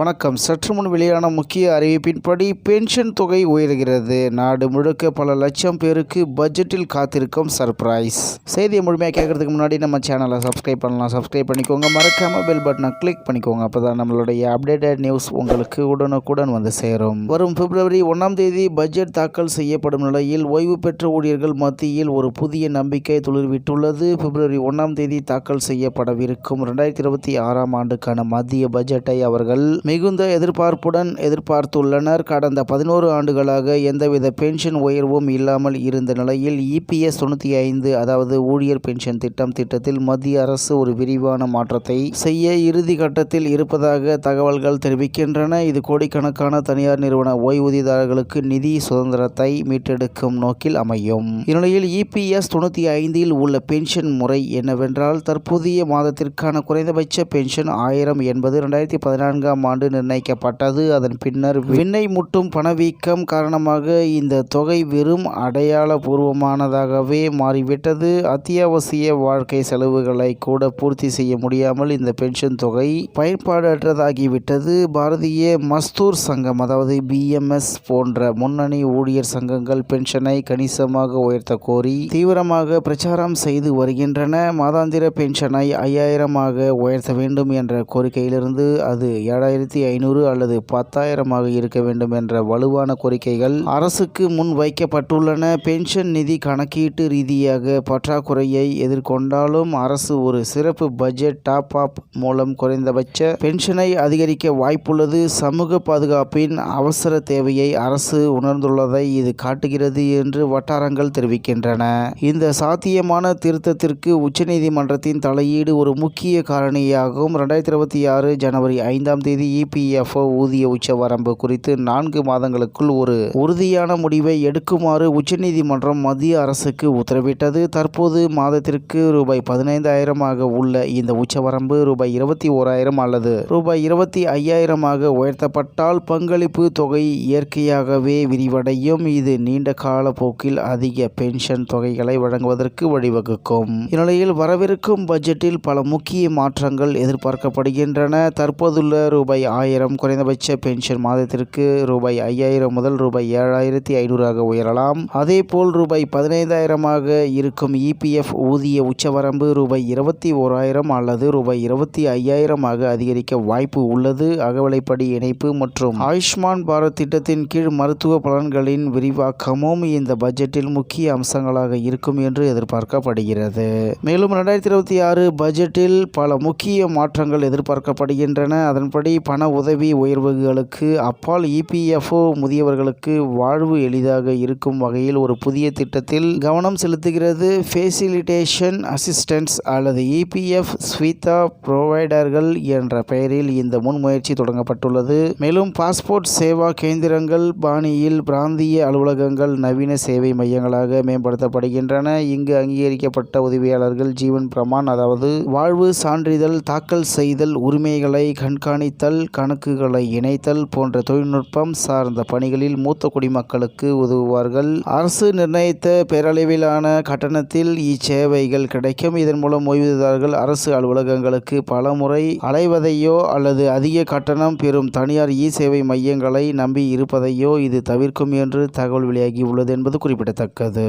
வணக்கம். சற்று முன் வெளியான முக்கிய அறிவிப்பின்படி பென்ஷன் தொகை உயர்கிறது. நாடு முழுக்க பல லட்சம் பேருக்கு பட்ஜெட்டில் காத்திருக்கும் சர்ப்ரைஸ் செய்தியை முழுமையாக கேட்கறதுக்கு முன்னாடி நம்ம சேனலை சப்ஸ்கிரைப் பண்ணலாம். சப்ஸ்கிரைப் பண்ணிக்கோங்க. மறக்காம பெல் பட்டனை கிளிக் பண்ணிக்கோங்க. அப்போ தான் நம்மளுடைய அப்டேட்டட் நியூஸ் உங்களுக்கு உடனுக்குடன் வந்து சேரும். வரும் பிப்ரவரி ஒன்றாம் தேதி பட்ஜெட் தாக்கல் செய்யப்படும் நிலையில் ஓய்வு பெற்ற ஊழியர்கள் மத்தியில் ஒரு புதிய நம்பிக்கை துளிர்விட்டுள்ளது. பிப்ரவரி ஒன்றாம் தேதி தாக்கல் செய்யப்படவிருக்கும் ரெண்டாயிரத்தி இருபத்தி ஆறாம் ஆண்டுக்கான மத்திய பட்ஜெட்டை அவர்கள் மிகுந்த எதிர்பார்ப்புடன் எதிர்பார்த்துள்ளனர். கடந்த பதினோரு ஆண்டுகளாக எந்தவித பென்ஷன் உயர்வும் இல்லாமல் இருந்த நிலையில் இபிஎஸ் தொண்ணூற்றி ஐந்து அதாவது ஊழியர் பென்ஷன் திட்டம் திட்டத்தில் மத்திய அரசு ஒரு விரிவான மாற்றத்தை செய்ய இறுதி கட்டத்தில் இருப்பதாக தகவல்கள் தெரிவிக்கின்றன. இது கோடிக்கணக்கான தனியார் நிறுவன ஓய்வூதியதாரர்களுக்கு நிதி சுதந்திரத்தை மீட்டெடுக்கும் நோக்கில் அமையும். இந்நிலையில் இபிஎஸ் தொண்ணூற்றி ஐந்தில் உள்ள பென்ஷன் முறை என்னவென்றால் தற்போதைய மாதத்திற்கான குறைந்தபட்ச பென்ஷன் ஆயிரம் என்பது ரெண்டாயிரத்தி பதினான்காம் ஆண்டு நிர்ணயிக்கப்பட்டது. அதன் பின்னர் விண்ணை முட்டும் பணவீக்கம் காரணமாக இந்த தொகை வெறும் அடையாள பூர்வமானதாகவே மாறிவிட்டது. அத்தியாவசிய வாழ்க்கை செலவுகளை கூட பூர்த்தி செய்ய முடியாமல் இந்த பென்ஷன் தொகை பயன்பாடற்றதாகிவிட்டது. பாரதிய மஸ்தூர் சங்கம் அதாவது பிஎம்எஸ் போன்ற முன்னணி ஊழியர் சங்கங்கள் பென்ஷனை கணிசமாக உயர்த்த கோரி தீவிரமாக பிரச்சாரம் செய்து வருகின்றன. மாதாந்திர பென்ஷனை ஐயாயிரமாக உயர்த்த வேண்டும் என்ற கோரிக்கையிலிருந்து அது ஏழாயிரம் ஏழாயிரத்தி ஐநூறு அல்லது பத்தாயிரமாக இருக்க வேண்டும் என்ற வலுவான கோரிக்கைகள் அரசுக்கு முன் வைக்கப்பட்டுள்ளன. பென்ஷன் நிதி கணக்கீட்டு ரீதியாக பற்றாக்குறையை எதிர்கொண்டாலும் அரசு ஒரு சிறப்பு பட்ஜெட் டாப் அப் மூலம் குறைந்தபட்ச பென்ஷனை அதிகரிக்க வாய்ப்புள்ளது. சமூக பாதுகாப்பின் அவசர தேவையை அரசு உணர்ந்துள்ளதை இது காட்டுகிறது என்று வட்டாரங்கள் தெரிவிக்கின்றன. இந்த சாத்தியமான திருத்தத்திற்கு உச்சநீதிமன்றத்தின் தலையீடு ஒரு முக்கிய காரணியாகும். ரெண்டாயிரத்தி இருபத்தி ஆறு ஜனவரி ஐந்தாம் தேதி இபிஎஃப்ஓ ஊதிய உச்சவரம்பு குறித்து நான்கு மாதங்களுக்குள் ஒரு உறுதியான முடிவை எடுக்குமாறு உச்சநீதிமன்றம் மத்திய அரசுக்கு உத்தரவிட்டது. தற்போது மாதத்திற்கு ரூபாய் பதினைந்தாயிரமாக உள்ள இந்த உச்சவரம்பு ரூபாய் இருபத்தி ஓராயிரம் அல்லது ரூபாய் இருபத்தி ஐயாயிரமாக உயர்த்தப்பட்டால் பங்களிப்பு தொகை இயற்கையாகவே விரிவடையும். இது நீண்ட கால போக்கில் அதிக பென்ஷன் தொகைகளை வழங்குவதற்கு வழிவகுக்கும். இந்நிலையில் வரவிருக்கும் பட்ஜெட்டில் பல முக்கிய மாற்றங்கள் எதிர்பார்க்கப்படுகின்றன. தற்போதுள்ள ரூபாய் ஆயிரம் குறைந்தபட்ச பென்ஷன் மாதத்திற்கு ரூபாய் ஐயாயிரம் முதல் ரூபாய் ஏழாயிரத்தி ஐநூறாக உயரலாம். அதேபோல் ரூபாய் பதினைந்தாயிரமாக இருக்கும் இபிஎஃப் ஊதிய உச்சவரம்பு ரூபாய் இருபத்தி ஓராயிரம் அல்லது ரூபாய் இருபத்தி ஐயாயிரமாக அதிகரிக்க வாய்ப்பு உள்ளது. அகவலைப்படி இணைப்பு மற்றும் ஆயுஷ்மான் பாரத் திட்டத்தின் கீழ் மருத்துவ பலன்களின் விரிவாக்கமும் இந்த பட்ஜெட்டில் முக்கிய அம்சங்களாக இருக்கும் என்று எதிர்பார்க்கப்படுகிறது. மேலும் ரெண்டாயிரத்தி இருபத்தி ஆறு பட்ஜெட்டில் பல முக்கிய மாற்றங்கள் எதிர்பார்க்கப்படுகின்றன. அதன்படி பண உதவி உயர்வுகளுக்கு அப்பால் இபிஎஃப்ஓ முதியவர்களுக்கு வாழ்வு எளிதாக இருக்கும் வகையில் ஒரு புதிய திட்டத்தில் கவனம் செலுத்துகிறது. ஃபெசிலிட்டேஷன் அசிஸ்டன்ஸ் அல்லது இபிஎஃப் ஸ்வீதா புரோவைடர்கள் என்ற பெயரில் இந்த முன்முயற்சி தொடங்கப்பட்டுள்ளது. மேலும் பாஸ்போர்ட் சேவா கேந்திரங்கள் பாணியில் பிராந்திய அலுவலகங்கள் நவீன சேவை மையங்களாக மேம்படுத்தப்படுகின்றன. இங்கு அங்கீகரிக்கப்பட்ட உதவியாளர்கள் ஜீவன் பிரமான் அதாவது வாழ்வு சான்றிதழ் தாக்கல் செய்தல் உரிமைகளை கண்காணித்தல் கணக்குகளை இணைத்தல் போன்ற தொழில்நுட்பம் சார்ந்த பணிகளில் மூத்த குடிமக்களுக்கு உதவுவார்கள். அரசு நிர்ணயித்த பேரளவிலான கட்டணத்தில் இச்சேவைகள் கிடைக்கும். இதன் மூலம் ஓய்வூதியதாரர்கள் அரசு அலுவலகங்களுக்கு பல முறை அலைவதையோ அல்லது அதிக கட்டணம் பெறும் தனியார் இ சேவை மையங்களை நம்பி இருப்பதையோ இது தவிர்க்கும் என்று தகவல் வெளியாகி உள்ளது என்பது குறிப்பிடத்தக்கது.